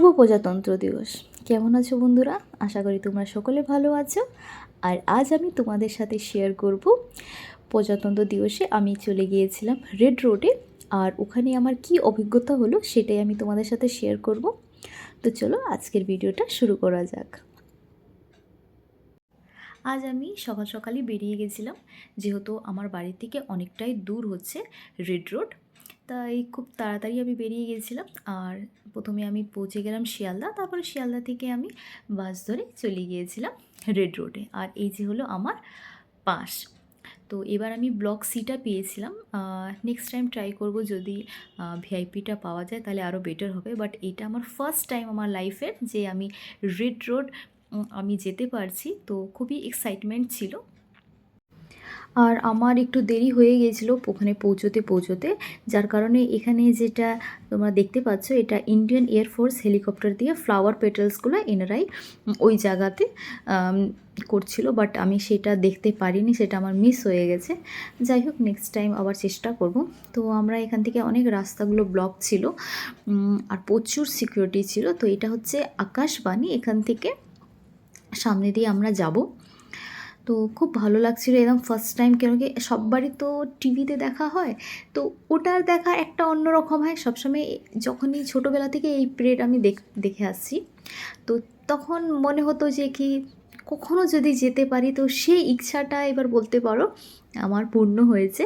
শুভ প্রজাতন্ত্র দিবস। কেমন আছো বন্ধুরা? আশা করি তোমরা সকলে ভালো আছো। আর আজ আমি তোমাদের সাথে শেয়ার করব প্রজাতন্ত্র দিবসে আমি চলে গিয়েছিলাম রেড রোডে আর ওখানে আমার কি অভিজ্ঞতা হলো সেটাই আমি তোমাদের সাথে শেয়ার করব। তো চলো আজকের ভিডিওটা শুরু করা যাক। আজ আমি সকাল সকালই বেরিয়ে গেছিলাম। যেহেতু আমার বাড়ি থেকে অনেকটাই দূর হচ্ছে রেড রোড তাই খুব তাড়াতাড়ি আমি বেরিয়ে গেছিলাম। আর প্রথমে আমি পৌঁছে গেলাম শিয়ালদা, তারপরে শিয়ালদা থেকে আমি বাস ধরে চলে গিয়েছিলাম রেড রোডে। আর এই যে হলো আমার পাস তো এবার আমি ব্লক সিটা পেয়েছিলাম। নেক্সট টাইম ট্রাই করব যদি ভিআইপিটা পাওয়া যায় তাহলে আরও বেটার হবে। বাট এটা আমার ফার্স্ট টাইম আমার লাইফের যে আমি রেড রোড আমি যেতে পারছি। তো খুবই এক্সাইটমেন্ট ছিল। আর আমার একটু দেরি হয়ে গিয়েছিল ওখানে পৌঁছোতে পৌঁছোতে। যার কারণে এখানে যেটা তোমরা দেখতে পাচ্ছ, এটা ইন্ডিয়ান এয়ারফোর্স হেলিকপ্টার দিয়ে ফ্লাওয়ার পেটালসগুলো এনারাই ওই জায়গাতে করছিল। বাট আমি সেটা দেখতে পারিনি, সেটা আমার মিস হয়ে গেছে। যাই হোক নেক্সট টাইম আবার চেষ্টা করব। তো আমরা এখান থেকে অনেক রাস্তাগুলো ব্লক ছিল। আর প্রচুর সিকিউরিটি ছিল। তো এটা হচ্ছে আকাশবাণী এখান থেকে সামনে দিয়ে আমরা যাব। তো খুব ভালো লাগছিল একদম ফার্স্ট টাইম কেন কি সববারই তো টিভিতে দেখা হয়। তো ওটার দেখা একটা অন্যরকম হয়। সবসময় যখনই ছোটোবেলা থেকে এই প্রেড আমি দেখ আসছি, তো তখন মনে হতো যে কি কখনো যদি যেতে পারি, তো সেই ইচ্ছাটা এবার বলতে পারো আমার পূর্ণ হয়েছে।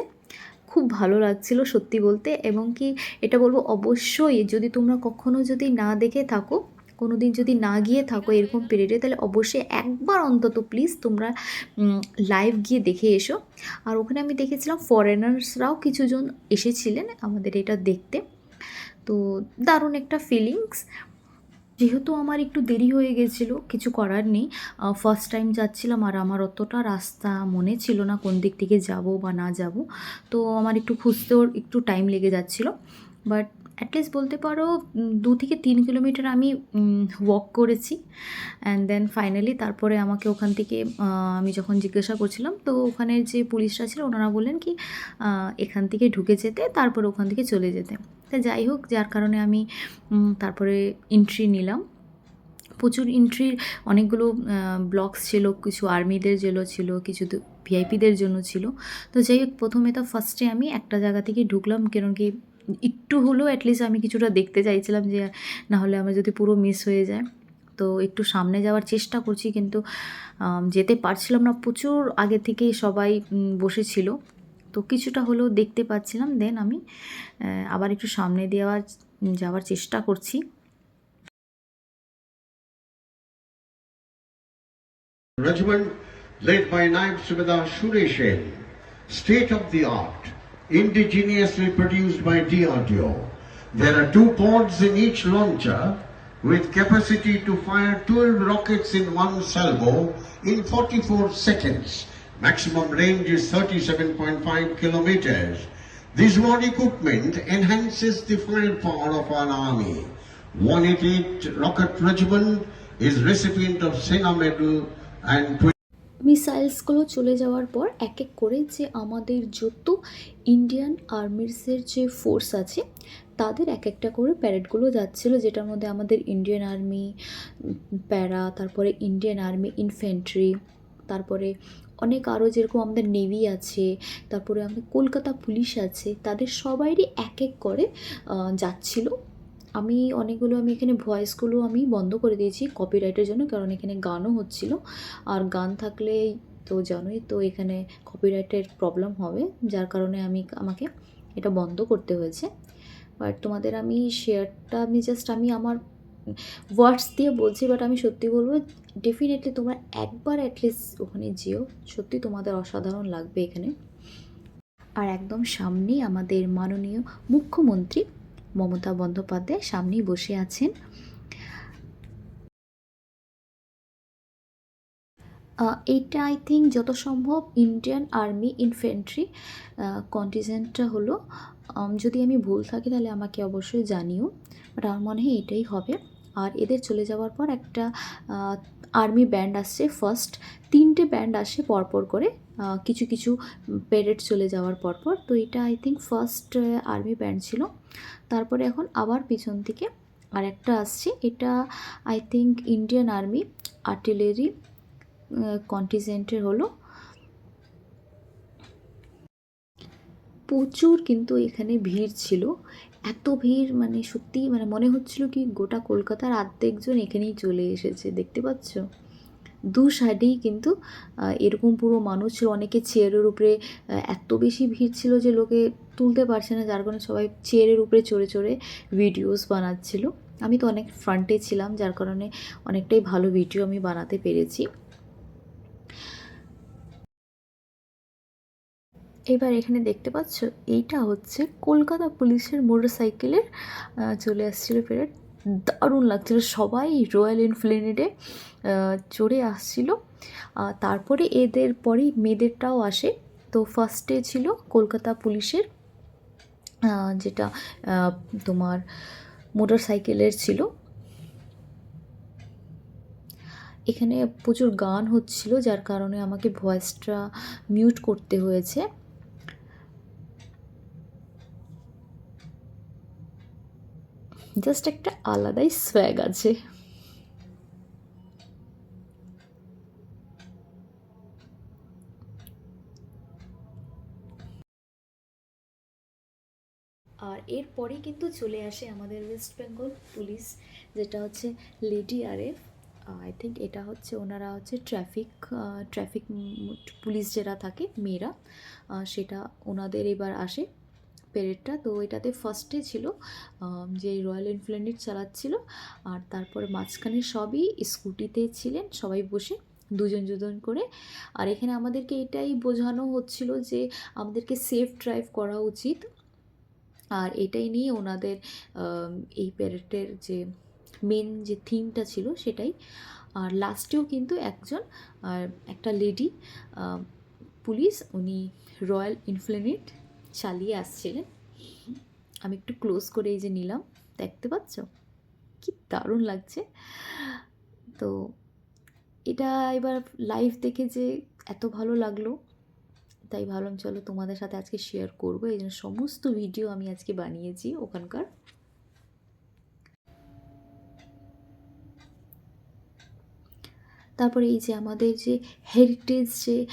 খুব ভালো লাগছিল সত্যি বলতে এবং কি এটা বলব অবশ্যই যদি তোমরা কখনো যদি না দেখে থাকো কোনো দিন যদি না গিয়ে থাকো এরকম পিরিয়ডে, তাহলে অবশ্যই একবার অন্তত প্লিজ তোমরা লাইভ গিয়ে দেখে এসো। আর ওখানে আমি দেখেছিলাম ফরেনার্সরাও কিছুজন এসেছিলেন আমাদের এটা দেখতে। তো দারুণ একটা ফিলিংস যেহেতু আমার একটু দেরি হয়ে গেছিল, কিছু করার নেই। ফার্স্ট টাইম যাচ্ছিলাম আর আমার অতটা রাস্তা মনে ছিল না কোন দিক থেকে যাব বা না যাব। তো আমার একটু খুঁজতেও একটু টাইম লেগে যাচ্ছিল। বাট অ্যাটলিস্ট বলতে পারো দু থেকে তিন কিলোমিটার আমি ওয়াক করেছি। অ্যান্ড দেন ফাইনালি তারপরে আমাকে ওখান থেকে আমি যখন জিজ্ঞাসা করছিলাম, তো ওখানে যে পুলিশরা ছিল ওনারা বললেন কি এখান থেকে ঢুকে যেতে, তারপর ওখান থেকে চলে যেতে। তা যাই হোক, যার কারণে আমি তারপরে এন্ট্রি নিলাম। প্রচুর এন্ট্রির অনেকগুলো ব্লকস ছিল, কিছু আর্মিদের জন্য ছিল, কিছু ভিআইপিদের জন্য ছিল। তো যাই হোক, প্রথমে তো ফার্স্টে আমি একটা জায়গা থেকে ঢুকলাম কেন কি একটু হলেও অ্যাটলিস্ট আমি কিছুটা দেখতে চাইছিলাম যে না হলে আমার যদি পুরো মিস হয়ে যায়। তো একটু সামনে যাওয়ার চেষ্টা করছি কিন্তু যেতে পারছিলাম না। প্রচুর আগে থেকেই সবাই বসেছিল। তো কিছুটা হলেও দেখতে পাচ্ছিলাম দেন আমি আবার একটু সামনে দেওয়ার যাওয়ার চেষ্টা করছি। Regiment led by Naib Subedar Sureshen, state of the art, indigenously produced by DRDO. There are two pods in each launcher with capacity to fire 12 rockets in one salvo in 44 seconds. Maximum range is 37.5 kilometers. This war equipment enhances the firepower of our army. 188 Rocket Regiment is recipient of Sena Medal and মিসাইলসগুলো চলে যাওয়ার পর এক এক করে যে আমাদের যত Indian আর্মিসের যে ফোর্স আছে, তাদের এক একটা করে প্যারেডগুলো যাচ্ছিল, যেটার মধ্যে আমাদের ইন্ডিয়ান আর্মি, প্যারা, তারপরে ইন্ডিয়ান আর্মি ইনফেন্ট্রি তারপরে অনেক আরও যেরকম আমাদের নেভি আছে, তারপরে আমাদের কলকাতা পুলিশ আছে, তাদের সবাইরই এক এক করে যাচ্ছিল। আমি অনেকগুলো, আমি এখানে ভয়েসগুলো আমি বন্ধ করে দিয়েছি কপিরাইটের জন্য, কারণ এখানে গানও হচ্ছিল। আর গান থাকলে তো জানোই তো এখানে কপিরাইটের প্রবলেম হবে, যার কারণে আমি আমাকে এটা বন্ধ করতে হয়েছে। বাট তোমাদের আমি শেয়ারটা আমি জাস্ট আমি আমার ওয়ার্ডস দিয়ে বলছি বাট আমি সত্যি বলব ডেফিনেটলি তোমরা একবার অ্যাটলিস্ট ওখানে যেও। সত্যি তোমাদের অসাধারণ লাগবে এখানে। আর একদম সামনেই আমাদের মাননীয় মুখ্যমন্ত্রী মমতা বন্দ্যোপাধ্যায় সামনেই বসে আছেন। এইটা আই থিঙ্ক যত সম্ভব ইন্ডিয়ান আর্মি ইনফেন্ট্রি কন্টিজেন্টটা হলো। যদি আমি ভুল থাকি তাহলে আমাকে অবশ্যই জানিও। বাট আমার মনে হয় এটাই হবে। আর এদের চলে যাওয়ার পর একটা আর্মি ব্যান্ড আসছে ফার্স্ট তিনটে ব্যান্ড আসে পরপর করে। কিছু কিছু প্যারেড চলে যাওয়ার পরপর। তো এটা I think first army band ছিল। তারপরে এখন আবার পিছন থেকে আর একটা আসছে। এটা I think Indian army artillery কন্টিজেন্টের হলো। প্রচুর কিন্তু এখানে ভিড় ছিল। এত ভিড় মানে সত্যি মানে মনে হচ্ছিল কি গোটা কলকাতার অর্ধেকজন এখানেই চলে এসেছে, দেখতে পাচ্ছ? দু সাইডেই কিন্তু এরকম পুরো মানুষ ছিল। অনেকে চেয়ারের উপরে এত বেশি ভিড় ছিল যে লোকে তুলতে পারছে না, যার কারণে সবাই চেয়ারের উপরে চড়ে চড়ে ভিডিওস বানাচ্ছিল। আমি তো অনেক ফ্রন্টে ছিলাম, যার কারণে অনেকটাই ভালো ভিডিও আমি বানাতে পেরেছি। এবার এখানে দেখতে পাচ্ছ, এইটা হচ্ছে কলকাতা পুলিশের মোটর সাইকেলের চলে আসছিল পেরেড দারুণ লাগছিল। সবাই রয়্যাল এনফিল্ডে চড়ে আসছিল। তারপরে এদের পরেই মেয়েদেরটাও আসে। তো ফার্স্টে ছিল কলকাতা পুলিশের যেটা তোমার মোটর সাইকেলের ছিল। এখানে প্রচুর গান হচ্ছিল, যার কারণে আমাকে ভয়েসটা মিউট করতে হয়েছে। জাস্ট একটা আলাদাই স্ব্যাগ আছে। আর এরপরে কিন্তু চলে আসে আমাদের ওয়েস্ট বেঙ্গল পুলিশ যেটা হচ্ছে লেডি আরএফ আই থিঙ্ক এটা হচ্ছে ওনারা হচ্ছে ট্রাফিক ট্রাফিক পুলিশ যারা থাকে, মেয়েরা সেটা ওনাদের এবার আসে। পেরেডটা। তো এটাতে ফার্স্টে ছিল যে রয়্যাল এনফিল্ড চালাচ্ছিল, আর তারপরে মাঝখানে সবই স্কুটিতে ছিলেন সবাই বসে দুজন দুজন করে। আর এখানে আমাদেরকে এটাই বোঝানো হচ্ছিল যে আমাদেরকে সেফ ড্রাইভ করা উচিত। আর এটাই নিয়ে ওনাদের এই প্যারেডের যে মেন যে থিমটা ছিল সেটাই। আর লাস্টেও কিন্তু একজন একটা লেডি পুলিশ, উনি রয়্যাল ইনফ্লেনেট চালিয়ে আসছিলেন। আমি একটু ক্লোজ করে এই যে নিলাম। দেখতে পাচ্ছ? কি দারুণ লাগছে। তো এটা এবার লাইভ দেখে যে এত ভালো লাগল। তাই ভাবলাম, চলো তোমাদের সাথে আজকে শেয়ার করব। এই জন্য সমস্ত ভিডিও আমি আজকে বানিয়েছি ওখানকার। তারপরে এই যে আমাদের যে হেরিটেজ যে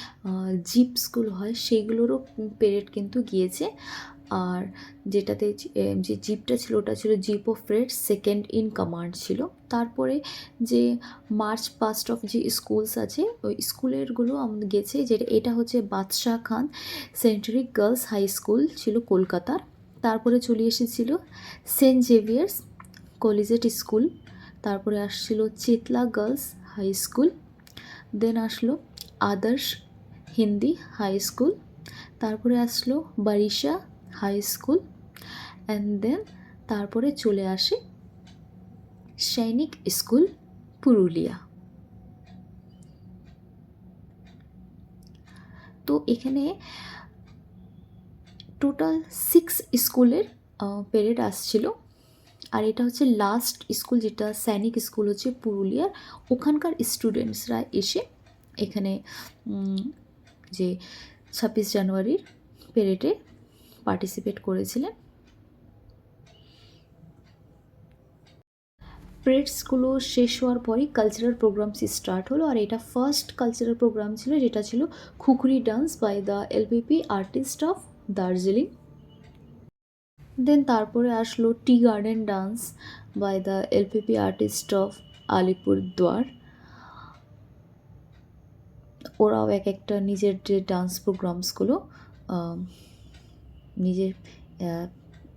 জিপসগুলো হয়, সেগুলোরও পেরেড কিন্তু গিয়েছে। আর যেটাতে যে- জিপটা ছিল, ওটা ছিল jeep of red second in command ছিল। তারপরে যে মার্চ পাস্ট অফ যে স্কুলস আছে, ওই স্কুলেরগুলো আমাদের গেছে। যেটা এটা হচ্ছে Badshah Khan centenary girls high school ছিল কলকাতার। তারপরে চলে এসেছিল সেন্ট জেভিয়ার্স কলেজেট স্কুল তারপরে আসছিল Chetla girls high school then আসলো আদর্শ হিন্দি হাই স্কুল, তারপরে আসলো Barisha high school and then তারপরে চলে আসে সৈনিক স্কুল পুরুলিয়া। তো এখানে টোটাল সিক্স স্কুলের পেরেড আসছিল। আর এটা হচ্ছে লাস্ট স্কুল যেটা সৈনিক স্কুল হচ্ছে পুরুলিয়ার, ওখানকার স্টুডেন্টসরা এসে এখানে যে ছাব্বিশ জানুয়ারির পেরেডে পার্টিসিপেট করেছিলেন। প্রেডসগুলো শেষ হওয়ার পরই কালচারাল প্রোগ্রামস স্টার্ট হলো আর এটা ফার্স্ট কালচারাল প্রোগ্রাম ছিল, যেটা ছিল khukuri dance by the LBP artist of Darjeeling then তারপরে আসলো tea garden dance by the LPP artist of Alipurduar ওরাও এক একটা নিজের যে ডান্স প্রোগ্রামসগুলো নিজের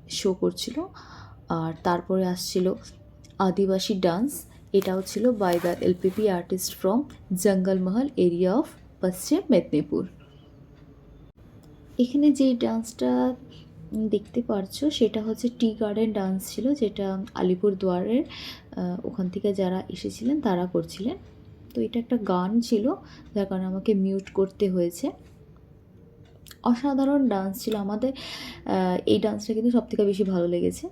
শো করছিল। আর তারপরে আসছিল আদিবাসী ডান্স এটাও ছিল by the LPP artist from Jangalmahal area of Paschim Medinipur এখানে যে ডান্সটা দেখতে পারছ, সেটা হচ্ছে টি গার্ডেন ডান্স ছিল, যেটা আলিপুরদুয়ারের ওখান থেকে যারা এসেছিলেন তারা করছিলেন। তো এটা একটা গান ছিল, যার কারণে আমাকে মিউট করতে হয়েছে। অসাধারণ ডান্স ছিল আমাদের এই ডান্সটা কিন্তু সবথেকে বেশি ভালো লেগেছে।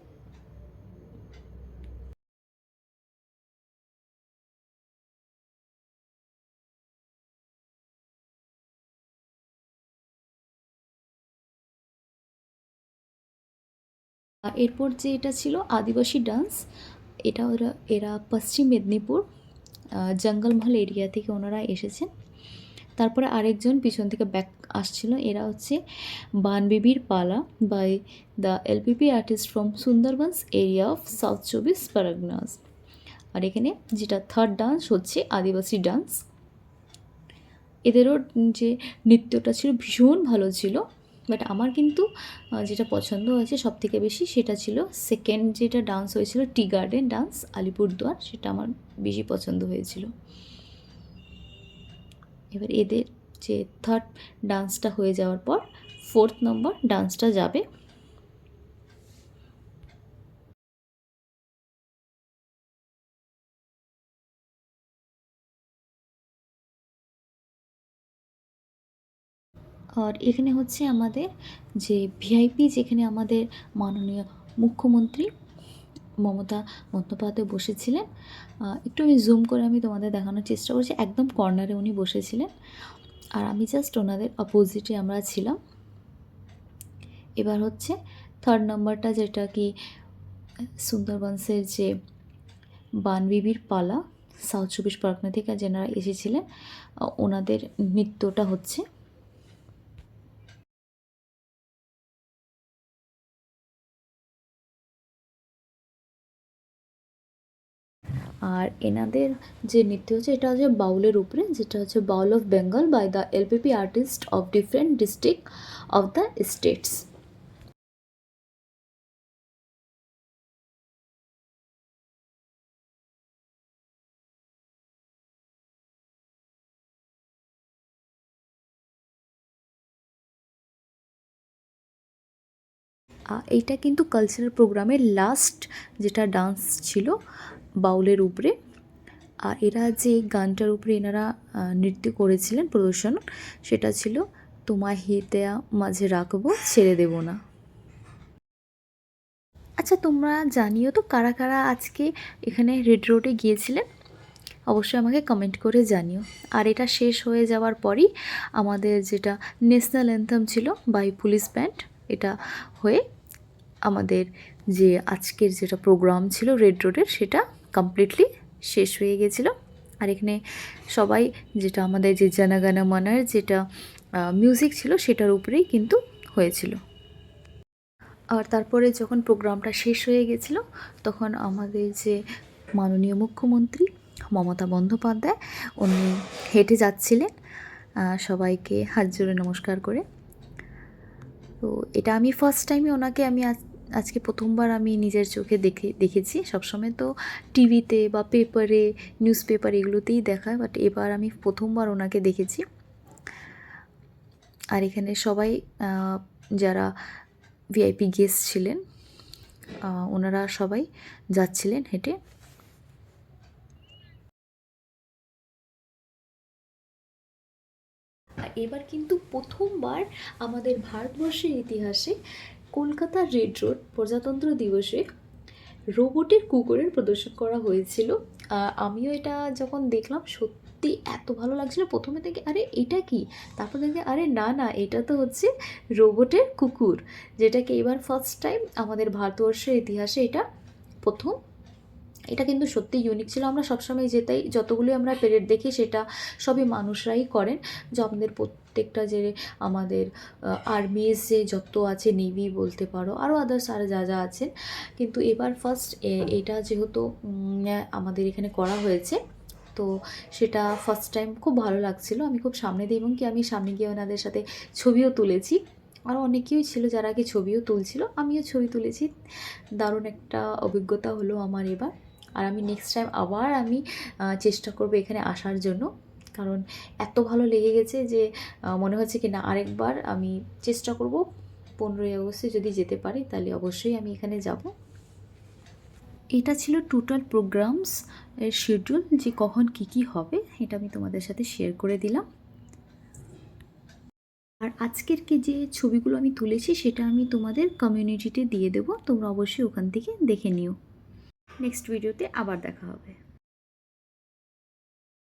এরপর যে এটা ছিল আদিবাসী ডান্স, এটা ওরা, এরা পশ্চিম মেদিনীপুর জঙ্গলমহল এরিয়া থেকে ওনারা এসেছেন। তারপরে আরেকজন পিছন থেকে ব্যাক আসছিল, এরা হচ্ছে বানবিবির পালা by the LPP artist from Sundarbans area of south চব্বিশ পরগনাস আর এখানে যেটা থার্ড ডান্স হচ্ছে আদিবাসী ডান্স এদেরও যে নৃত্যটা ছিল ভীষণ ভালো ছিল। বাট আমার কিন্তু যেটা পছন্দ হয়েছে সব থেকে বেশি সেটা ছিল সেকেন্ড যেটা ডান্স হয়েছিল টি গার্ডেন ডান্স আলিপুরদুয়ার, সেটা আমার বেশি পছন্দ হয়েছিল। এবার এদের যে থার্ড ডান্সটা হয়ে যাওয়ার পর ফোর্থ নম্বর ডান্সটা যাবে আর এখানে হচ্ছে আমাদের যে ভিআইপি যেখানে আমাদের মাননীয় মুখ্যমন্ত্রী মমতা বন্দ্যোপাধ্যায় বসেছিলেন একটু আমি জুম করে আমি তোমাদের দেখানোর চেষ্টা করছি। একদম কর্নারে উনি বসেছিলেন। আর আমি জাস্ট ওনাদের অপোজিটে আমরা ছিলাম। এবার হচ্ছে থার্ড নাম্বারটা যেটা কি সুন্দরবনসের যে বানবিবির পালা সাউথ চব্বিশ পরগনা থেকে যেনারা এসেছিলেন ওনাদের নৃত্যটা হচ্ছে। আর এনাদের যে নৃত্য হচ্ছে, এটা হচ্ছে বাউলের উপরে, যেটা হচ্ছে Baul of Bengal by the LPP artist of different district of the states এইটা কিন্তু কালচারাল প্রোগ্রামের লাস্ট যেটা ডান্স ছিল বাউলের উপরে। আর এরা যে গানটার উপরে এনারা নৃত্য করেছিলেন, প্রদর্শন, সেটা ছিল, তোমায় হিতেয়া মাঝে রাখব, ছেড়ে দেব না। আচ্ছা তোমরা জানিও তো কারা কারা আজকে এখানে রেড রোডে গিয়েছিলেন? অবশ্যই আমাকে কমেন্ট করে জানিও। আর এটা শেষ হয়ে যাওয়ার পরই আমাদের যেটা ন্যাশনাল অ্যান্থাম ছিল বাই পুলিশ ব্যান্ড এটা হয়ে আমাদের যে আজকের যেটা প্রোগ্রাম ছিল রেড রোডের সেটা কমপ্লিটলি শেষ হয়ে গেছিল। আর এখানে সবাই যেটা আমাদের যে জানাগানা মানার যেটা মিউজিক ছিল সেটার উপরেই কিন্তু হয়েছিল। আর তারপরে যখন প্রোগ্রামটা শেষ হয়ে গেছিল, তখন আমাদের যে মাননীয় মুখ্যমন্ত্রী মমতা বন্দ্যোপাধ্যায়, উনি হেঁটে যাচ্ছিলেন সবাইকে হাত জোড়ে নমস্কার করে। তো এটা আমি ফার্স্ট টাইমে ওনাকে আমি আজ আজকে প্রথমবার আমি নিজের চোখে দেখে, দেখেছি। সবসময় তো টিভিতে বা পেপারে নিউজ পেপার এগুলোতেই দেখায়, বাট এবার আমি প্রথমবার ওনাকে দেখেছি। আর এখানে সবাই যারা ভিআইপি গেস্ট ছিলেন ওনারা সবাই যাচ্ছিলেন হেঁটে। এবার কিন্তু প্রথমবার আমাদের ভারতবর্ষের ইতিহাসে কলকাতার রেড রোড প্রজাতন্ত্র দিবসে রোবটের কুকুরের প্রদর্শন করা হয়েছিল। আমিও এটা যখন দেখলাম, সত্যি এত ভালো লাগছিল। প্রথমে থেকে, আরে, এটা কি? তারপর দেখে আরে, না না, এটা তো হচ্ছে রোবটের কুকুর, যেটাকে এবার ফার্স্ট টাইম আমাদের ভারতবর্ষের ইতিহাসে এটা প্রথম। এটা কিন্তু সত্যি ইউনিক ছিল। আমরা সবসময় যেতাই যতগুলো আমরা পেরেড দেখি, সেটা সবই মানুষরাই করেন। যে আমাদের প্রত্যেকটা যে আমাদের আর্মিজ যে যত আছে নেভি বলতে পারো আরও আদার্স আর যা যা আছেন। কিন্তু এবার ফার্স্ট এটা যেহেতু আমাদের এখানে করা হয়েছে তো সেটা ফার্স্ট টাইম খুব ভালো লাগছিল। আমি খুব সামনে দিই এবং কি আমি সামনে গিয়ে ওনাদের সাথে ছবিও তুলেছি। আরও অনেকেই ছিল যারা আগে ছবিও তুলছিল আমিও ছবি তুলেছি। দারুণ একটা অভিজ্ঞতা হলো আমার এবার। আর আমি নেক্সট টাইম আবার আমি চেষ্টা করব এখানে আসার জন্য। কারণ এত ভালো লেগে গেছে যে মনে হচ্ছে কি না আরেকবার আমি চেষ্টা করব পনেরোই আগস্টে যদি যেতে পারি তাহলে অবশ্যই আমি এখানে যাব। এটা ছিল টোটাল প্রোগ্রামস এর শিডিউল যে কখন কি কি হবে এটা আমি তোমাদের সাথে শেয়ার করে দিলাম। আর আজকের কি যে ছবিগুলো আমি তুলেছি সেটা আমি তোমাদের কমিউনিটিতে দিয়ে দেবো, তোমরা অবশ্যই ওখান থেকে দেখে নিও। নেক্সট ভিডিওতে আবার দেখা হবে।